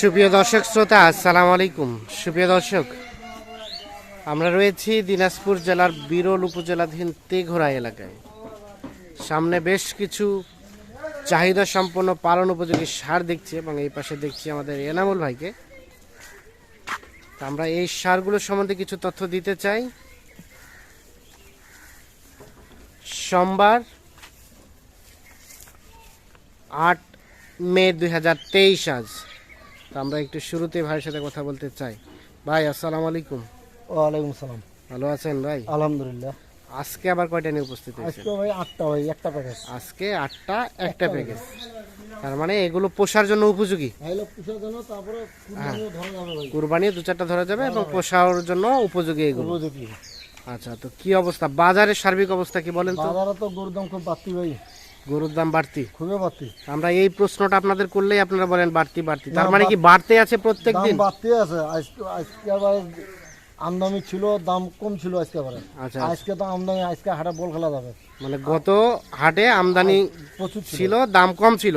সুপ্রিয় দর্শক শ্রোতা, আসসালামু আলাইকুম। সুপ্রিয় দর্শক, আমরা রয়েছি দিনাজপুর জেলার বিরল উপজেলাধীন তেঘোড়া এলাকায়। সামনে বেশ কিছু চাহিদা সম্পন্ন পালন উপযোগী সার দেখছি এবং এই পাশে দেখছি আমাদের এনামুল ভাইকে। আমরা এই সারগুলো সম্বন্ধে কিছু তথ্য দিতে চাই। সোমবার আট মে দুই হাজার তেইশ আজ। তো আমরা একটু শুরুতে ভাইয়ের সাথে কথা বলতে চাই। ভাই আসসালামু আলাইকুম। ওয়ালাইকুম সালাম। ভালো আছেন ভাই? আলহামদুলিল্লাহ। আজকে আবার কয়টা নিয়ে উপস্থিত হয়েছে আজকে ভাই আটটা ভাই একটা প্যাকেজ আজকে আটটা একটা প্যাকেজ তার মানে এগুলো পোষার জন্য উপযোগী? ভাই। কুরবানি দু চারটা ধরা যাবে এবং পোষার জন্য উপযোগী এগুলো? উপযোগী। আচ্ছা তো কি অবস্থা? বাজারের সার্বিক অবস্থা কি বলেন তো? বাজারে তো গরুর দাম খুব বাড়তি ভাই। গরুর দাম বাড়তি? খুবই বাড়তি। আমরা এই প্রশ্নটা আপনাদের করলেই আপনারা বলেন বাড়তি বাড়তি। তার মানে কি বাড়তে আছে প্রত্যেক দিন? বাড়তে আছে। আজকে আবার আমদানি ছিল দাম কম ছিল আজকে আবার। আচ্ছা আজকে তো আমদানি আজকে হাটে বল খেলা যাবে। মানে গত হাটে আমদানি প্রচুর ছিল। ছিল দাম কম ছিল।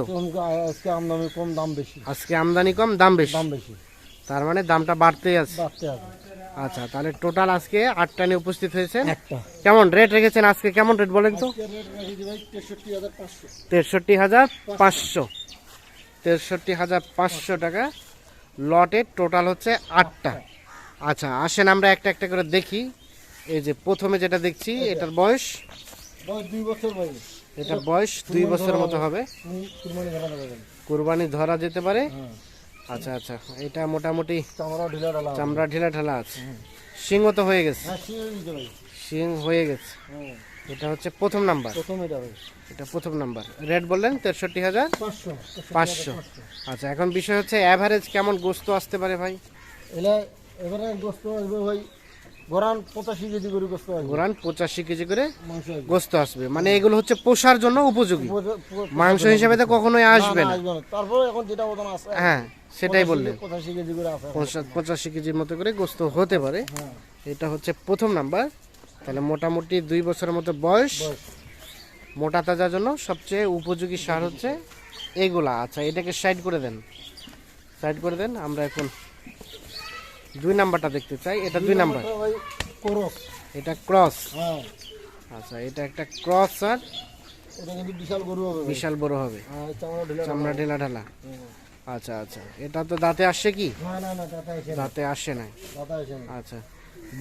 আজকে আমদানি কম দাম বেশি। আজকে আমদানি কম দাম বেশি। দাম বেশি। তার মানে দামটা বাড়তেই আছে। বাড়তে আছে। আচ্ছা তাহলে টোটাল আজকে আটটা নিয়ে উপস্থিত হয়েছে কেমন রেট রেখেছেন আজকে? কেমন রেট বলেন তো? তেষট্টি হাজার পাঁচশো। তেষট্টি হাজার পাঁচশো। টাকা লটের টোটাল হচ্ছে আটটা। আচ্ছা আসেন আমরা একটা একটা করে দেখি। এই যে প্রথমে যেটা দেখছি এটার বয়স? বয়স দুই বছর ভাই। এটার বয়স দুই বছরের মতো হবে। কুরবানি ধরা যাবে। কুরবানি ধরা যেতে পারে। হ্যাঁ। আচ্ছা আচ্ছা। এটা মোটামুটি চামড়া ঢিলা ঢিলা ঢালা আছে। সিংও তো হয়ে গেছে। হ্যাঁ সিং হয়ে গেছে এটা হচ্ছে প্রথম নাম্বার। প্রথম এটা এটা প্রথম নাম্বার। রেট বললেন তেষট্টি হাজার? পাঁচশো। আচ্ছা এখন বিষয় হচ্ছে অ্যাভারেজ কেমন গোস্ত আসতে পারে ভাই? এবারে গোস্ত আসবে ভাই গোরান পঁচাশি কেজি করে গোস্ত আসবে। গোরান পঁচাশি কেজি করে গোস্ত আসবে। মানে এগুলো হচ্ছে পোষার জন্য উপযোগী। মাংস হিসেবে তো কখনোই আসবে না, না। আসবে না। তারপরে এখন যেটা ওজন আছে হ্যাঁ। সেটাই বললেন। পঁচাশি কেজির মতো করে গোস্ত হতে পারে। হ্যাঁ। এটা হচ্ছে প্রথম নাম্বার। তাহলে মোটামুটি দুই বছরের মতো বয়স। মোটা তাজার জন্য সবচেয়ে উপযোগী সার হচ্ছে এইগুলা আচ্ছা এটাকে সাইড করে দেন। সাইড করে দেন আমরা এখন দুই নাম্বারটা দেখতে চাই। এটা দুই নাম্বার। এটা কোরস। হ্যাঁ। আচ্ছা এটা একটা ক্রস সার বিশাল গরু হবে বিশাল বড় হবে। হ্যাঁ চামড়া ঢেলা ঢালা। আচ্ছা আচ্ছা। এটা তো দাঁতে আসছে কি? না না না দাদা এসে না। দাঁতে আসে না। আচ্ছা।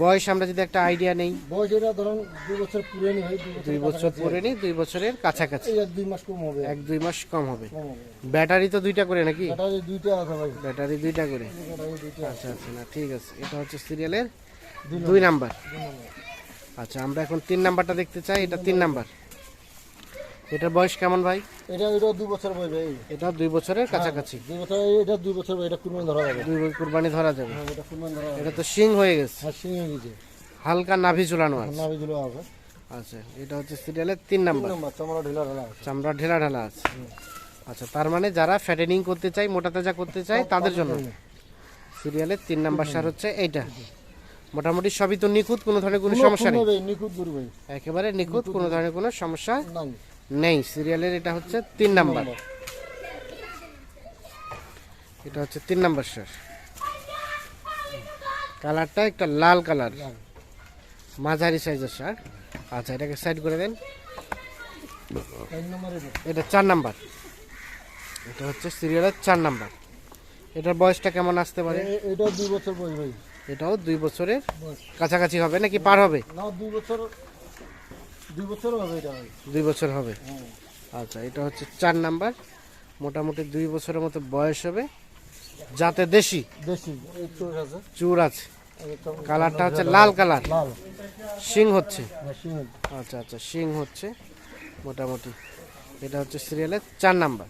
বয়স আমরা যদি একটা আইডিয়া নেই? বয়স এটা ধরুন দুই বছর পুরে নি দুই বছর পরে নি দুই বছরের কাছাকাছি। দুই মাস কম হবে। এক দুই মাস কম হবে। ব্যাটারি তো দুইটা করে নাকি? এই দুইটা আছে ভাই। ব্যাটারি দুইটা করে। আচ্ছা আচ্ছা না ঠিক আছে। এটা হচ্ছে সিরিয়ালের দুই নম্বর। আচ্ছা আমরা এখন তিন নাম্বারটা দেখতে চাই। এটা তিন নাম্বার এটার বয়স কেমন ভাই? এটা এটা দুই বছর বই ভাই। এটা দুই বছরের কাছাকাছি। দুই বছর এটা দুই বছর এটা কুরবানি ধরা যাবে। দুই কুরবানি ধরা যাবে। হ্যাঁ এটা কুরবানি ধরা যাবে। এটা তো শিং হয়ে গেছে। হ্যাঁ সিঙে গেছে। হালকা নাভি ঝুলানো আছে। নাভি দিলেও আছে। আচ্ছা এটা হচ্ছে সিরিয়ালের তিন নাম্বার। নম্বর চামড়া ঢিলা ঢালা আছে। চামড়া ঢেলা ঢালা আছে। আচ্ছা তার মানে যারা ফ্যাটেনিং করতে চায় মোটা তাজা করতে চায় তাদের জন্য। সিরিয়ালের তিন নাম্বার সার হচ্ছে এইটা। মোটামুটি সবই তো নিখুঁত কোনো ধরনের কোনো সমস্যা নেই? একেবারে নিখুঁত কোনো ধরনের কোনো সমস্যা না নেই। সিরিয়ালের এটা হচ্ছে তিন নাম্বার। এটা হচ্ছে তিন নাম্বার সার কালারটা একটা লাল কালার। মাঝারি সাইজের সার আচ্ছা এটাকে সাইড করে দেন। এটা চার নাম্বার। এটা হচ্ছে সিরিয়ালের চার নাম্বার। এটার বয়সটা কেমন আসতে পারে? এটা দুই বছর বই ভাই। এটাও দুই বছরের কাছাকাছি হবে নাকি পার হবে? না দুই বছর দুই বছর হবে এটা দুই বছর হবে? হ্যাঁ। আচ্ছা এটা হচ্ছে চার নাম্বার। মোটামুটি দুই বছরের মতো বয়স হবে। যাতে দেশি দেশি চুর আছে। কালারটা হচ্ছে লাল কালার। সিং শিং হচ্ছে। হ্যাঁ, আচ্ছা আচ্ছা শিং হচ্ছে। মোটামুটি এটা হচ্ছে সিরিয়ালের চার নাম্বার।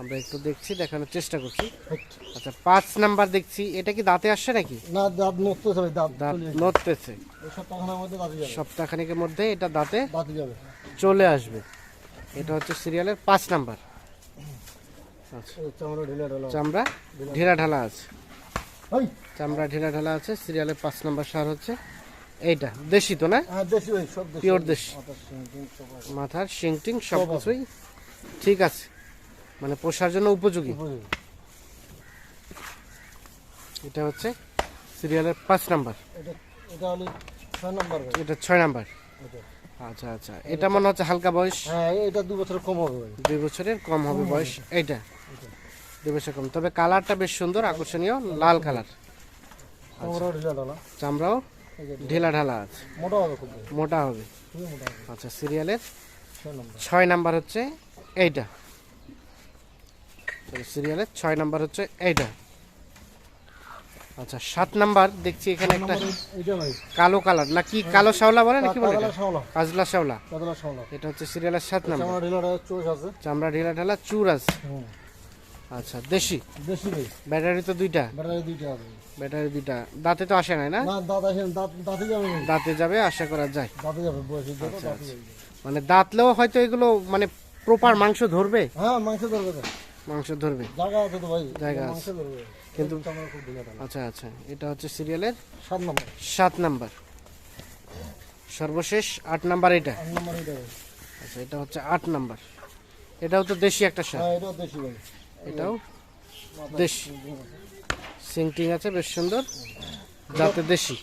আমরা একটু দেখছি দেখানোর চেষ্টা করছি। আচ্ছা পাঁচ নাম্বার দেখছি এটা কি দাঁতে আসছে নাকি? না দাঁত নড়তেছে ভাই দাঁত দাঁত নড়তেছে। সপ্তাহখানিকের মধ্যে এটা দাঁতে দাঁত যাবে। চলে আসবে। এটা হচ্ছে সিরিয়ালের পাঁচ নাম্বার। আচ্ছা। চামড়া ঢিলা ঢালা আছে। চামড়া ঢেলা ঢালা আছে। সিরিয়ালের পাঁচ নাম্বার সার হচ্ছে। এইটা দেশি তো না? হ্যাঁ দেশি সব পিওর দেশি। মাথার শিং টিং সব কিছুই ঠিক আছে। মানে পোষার জন্য উপযোগী। এটা হচ্ছে সিরিয়ালের পাঁচ নাম্বার। এটা এটা ছয় নম্বর আচ্ছা আচ্ছা। এটা মনে হচ্ছে হালকা বয়স। হ্যাঁ এটা দু বছর কম হবে দুই বছরের কম হবে বয়স। এইটা। দুই বছর কম। তবে কালারটা বেশ সুন্দর আকর্ষণীয় লাল কালার। চামড়াও এই ঢেলা। ঢালা আছে। হবে মোটা হবে। আচ্ছা সিরিয়ালের ছয় নাম্বার হচ্ছে এইটা। সিরিয়ালের ছয় নাম্বার হচ্ছে এইটা। আচ্ছা সাত নাম্বার দেখছি এখানে একটা কালো কালার। না কি কালো শাওলা বলে নাকি বলে? কাজলা শাওলা এটা হচ্ছে সিরিয়ালের সাত নাম্বার। চামড়া ঢিলা ঢালা চুর আছে আচ্ছা দেশি? দেশি ব্যাটারি তো দুইটা। ব্যাটারি দুইটা ব্যাটারি দুইটা। দাঁতে তো আসে নাই না? না দাঁত আসে দাঁত যাবে দাঁতে যাবে আশা করা যায়। দাঁতে যাবে আচ্ছা, দাঁতে যাবে। মানে দাঁতলেও হয়তো এগুলো মানে প্রপার মাংস ধরবে? হ্যাঁ মাংস ধরবে মাংস ধরবে? জায়গা আছে তো ভাই জায়গা ধরবে। কিন্তু আচ্ছা আচ্ছা এটা হচ্ছে সিরিয়ালের সাত নম্বর। সাত নাম্বার। সর্বশেষ আট নাম্বার এটা। আট নম্বর এটা আচ্ছা এটা হচ্ছে আট নাম্বার। এটাও তো দেশি একটা সার হ্যাঁ এটাও দেশি ভাই। এটাও দেশি। সিংটিং আছে বেশ সুন্দর। যাতে দেশি।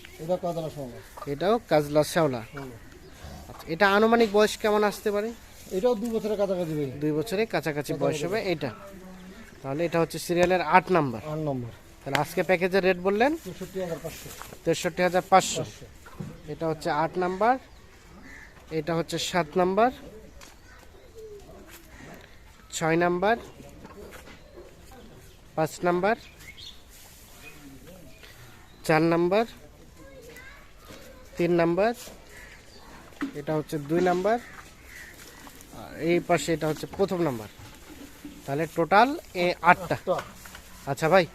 এটাও কাজলা শ্যাওলা আচ্ছা এটা আনুমানিক বয়স কেমন আসতে পারে? এটাও দু বছরের কাছাকাছি দুই বছরের কাছাকাছি বয়স হবে এটা তাহলে এটা হচ্ছে সিরিয়ালের আট নাম্বার। আট নম্বর। তাহলে আজকে প্যাকেজের রেট বললেন? তেষট্টি হাজার পাঁচশো। এটা হচ্ছে আট নাম্বার। এটা হচ্ছে সাত নাম্বার। ছয় নাম্বার। পাঁচ নাম্বার। চার নাম্বার। তিন নাম্বার। এটা হচ্ছে দুই নাম্বার। আর এই পাশে এটা হচ্ছে প্রথম নাম্বার। তাহলে টোটাল এ আটটা। আচ্ছা ভাই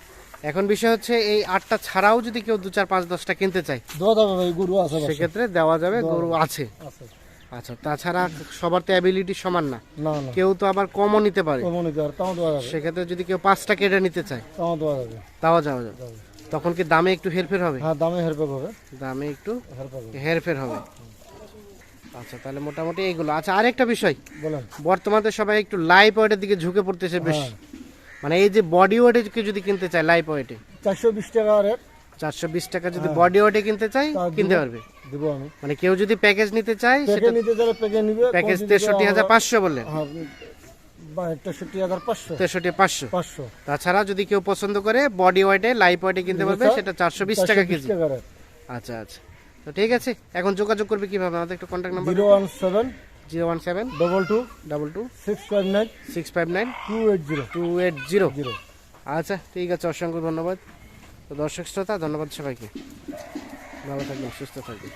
এখন বিষয় হচ্ছে এই আটটা ছাড়াও যদি কেউ দু চার পাঁচ দশটা কিনতে চায় গরু আছে সেক্ষেত্রে দেওয়া যাবে গরু আছে। আচ্ছা তাছাড়া সবার তো অ্যাবিলিটি সমান না। কেউ তো আবার কমও নিতে পারে। সেক্ষেত্রে যদি কেউ পাঁচটা কেটে নিতে চায় তাও যাওয়া যাবে। তখন কি দামে একটু হেরফের হবে? হ্যাঁ দামে হেরপে হবে। দামে একটু হেরফের হবে। আচ্ছা তাহলে মোটামুটি এইগুলো। আচ্ছা আরেকটা বিষয়। বলেন। বর্তমানে সবাই একটু লাইভ ওয়েটের দিকে ঝুঁকে পড়তেছে বেশ। হ্যাঁ। মানে এই যে বডি ওয়েটে যদি কিনতে চায় লাইভ ওয়েটে চারশো বিশ টাকা রেট চারশো বিশ টাকা যদি বডি ওয়েটে কিনতে চায় কিনতে পারবে? দিব আমি। মানে কেউ যদি প্যাকেজ নিতে চায় সেটা নিতে চাইলে প্যাকে নিবে। প্যাকেজ তেষট্টি হাজার পাঁচশো বললেন। হ্যাঁ তাছাড়া যদি কেউ পছন্দ করে বডি ওয়েটে ওয়েটে কিনতে পারবে সেটা চারশো বিশ টাকা 420 কেজি। আচ্ছা আচ্ছা। তো ঠিক আছে এখন যোগাযোগ করবে কীভাবে? আমাদের একটু contact number zero one seven zero one seven double two double two six five nine six five nine two eight zero two eight zero. Zero. আচ্ছা ঠিক আছে অসংখ্য ধন্যবাদ। তো দর্শক শ্রোতা ধন্যবাদ সবাইকে। ভালো থাকবেন সুস্থ থাকবেন।